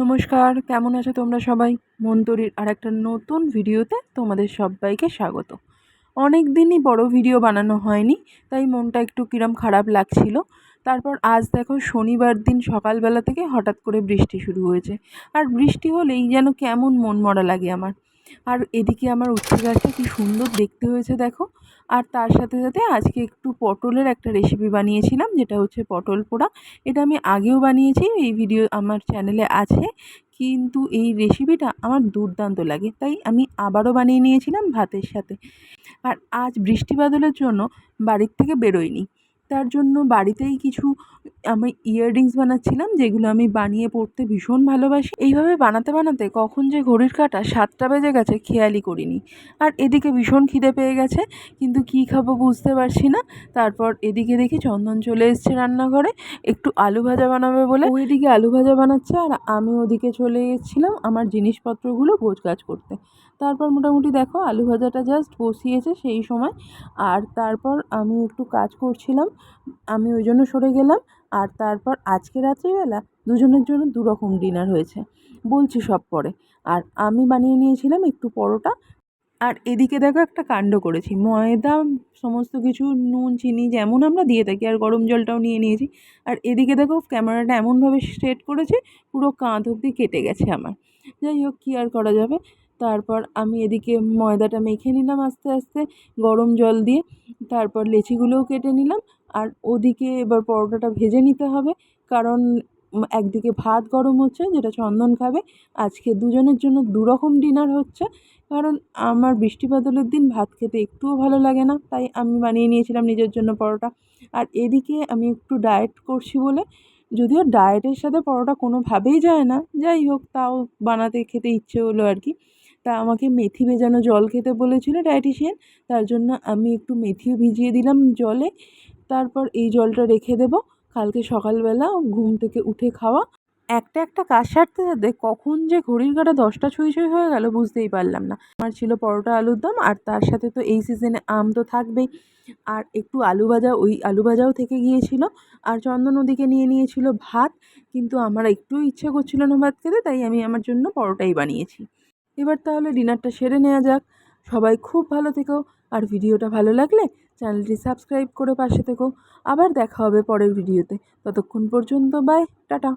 নমস্কার, কেমন আছো তোমরা সবাই? মন্তরীর আর একটা নতুন ভিডিওতে তোমাদের সবাইকে স্বাগত। অনেক দিনই বড় ভিডিও বানানো হয়নি, তাই মনটা একটু কিরম খারাপ লাগছিল। তারপর আজ দেখো শনিবার দিন সকালবেলা থেকে হঠাৎ করে বৃষ্টি শুরু হয়েছে। আর বৃষ্টি হলেই যেন কেমন মন মরা লাগে আমার। আর এদিকে আমার উচ্ছে গাছটা কী সুন্দর দেখতে হয়েছে দেখো। আর তার সাথে সাথে আজকে একটু পটলের একটা রেসিপি বানিয়েছিলাম, যেটা হচ্ছে পটল পোড়া। এটা আমি আগেও বানিয়েছি, এই ভিডিও আমার চ্যানেলে আছে। কিন্তু এই রেসিপিটা আমার দুর্দান্ত লাগে, তাই আমি আবারও বানিয়ে নিয়েছিলাম ভাতের সাথে। আর আজ বৃষ্টি বাদলের জন্য বাড়ির থেকে বেরোয়নি তার জন্য বাড়িতেই কিছু আমি ইয়াররিংস বানাচ্ছিলাম, যেগুলো আমি বানিয়ে পড়তে ভীষণ ভালোবাসি। এইভাবে বানাতে বানাতে কখন যে ঘড়ির কাঁটা সাতটা বেজে গেছে, খেয়ালই করিনি। আর এদিকে ভীষণ খিদে পেয়ে গেছে, কিন্তু কী খাব বুঝতে পারছি না। তারপর এদিকে দেখি চন্দন চলে এসছে রান্নাঘরে, একটু আলু ভাজা বানাবে বলে। ও এদিকে আলু ভাজা বানাচ্ছে, আর আমি ওদিকে চলে গেছিলাম আমার জিনিসপত্রগুলো গোছগাছ করতে। তারপর মোটামুটি দেখো, আলু ভাজাটা জাস্ট বসিয়েছে সেই সময়। আর তারপর আমি একটু কাজ করছিলাম, আমি ওই জন্য সরে গেলাম। আর তারপর আজকে রাত্রিবেলা দুজনের জন্য দু রকম ডিনার হয়েছে। বলছি সব পরে। আর আমি বানিয়ে নিয়েছিলাম একটু পরোটা। আর এদিকে দেখো একটা কাণ্ড করেছি। ময়দা, সমস্ত কিছু, নুন, চিনি যেমন আমরা দিয়ে থাকি, আর গরম জলটাও নিয়ে নিয়েছি। আর এদিকে দেখো ক্যামেরাটা এমনভাবে স্ট্রেট করেছি, পুরো কাঁধ অবধি কেটে গেছে আমার। যাই হোক, কী আর করা যাবে? তারপর আমি এদিকে ময়দাটা মেখে নিলাম আস্তে আস্তে, গরম জল দিয়ে। তারপর লেচিগুলোও কেটে নিলাম। আর ওদিকে এবার পরোটাটা ভেজে নিতে হবে। কারণ একদিকে ভাত গরম হচ্ছে, যেটা চন্দন খাবে। আজকে দুজনের জন্য দু রকম ডিনার হচ্ছে। কারণ আমার বৃষ্টি বাদলের দিন ভাত খেতে একটুও ভালো লাগে না, তাই আমি বানিয়ে নিয়েছিলাম নিজের জন্য পরোটা। আর এদিকে আমি একটু ডায়েট করছি বলে, যদিও ডায়েটের সাথে পরোটা কোনোভাবেই যায় না, যাই হোক, তাও বানাতে খেতে ইচ্ছে হলো আর কি। তা আমাকে মেথি ভেজানো জল খেতে বলেছিল ডায়েটিশিয়ান, তার জন্য আমি একটু মেথিও ভিজিয়ে দিলাম জলে। তারপর এই জলটা রেখে দেবো। কালকে সকালবেলা ঘুম থেকে উঠে খাওয়া। একটা একটা কাজ সারতে সারতে কখন যে ঘড়ির কাটা দশটা ছুঁই ছুঁই হয়ে গেল বুঝতেই পারলাম না। আমার ছিল পরোটা আলুর দম আর তার সাথে তো এই সিজনে আম তো থাকবেই। আর একটু আলু ভাজা, ওই আলু ভাজাও থেকে গিয়েছিল। আর চন্দন ওদিকে নিয়ে নিয়েছিল ভাত, কিন্তু আমার একটু ইচ্ছে করছিল না ভাত খেতে, তাই আমি আমার জন্য পরোটাই বানিয়েছি। এবার তাহলে ডিনারটা সেরে নেওয়া যাক। সবাই খুব ভালো থেকো। আর ভিডিওটা ভালো লাগলে চ্যানেলটি সাবস্ক্রাইব করে পাশে থেকো আবার দেখা হবে পরের ভিডিওতে। ততক্ষণ পর্যন্ত বাই টাটা।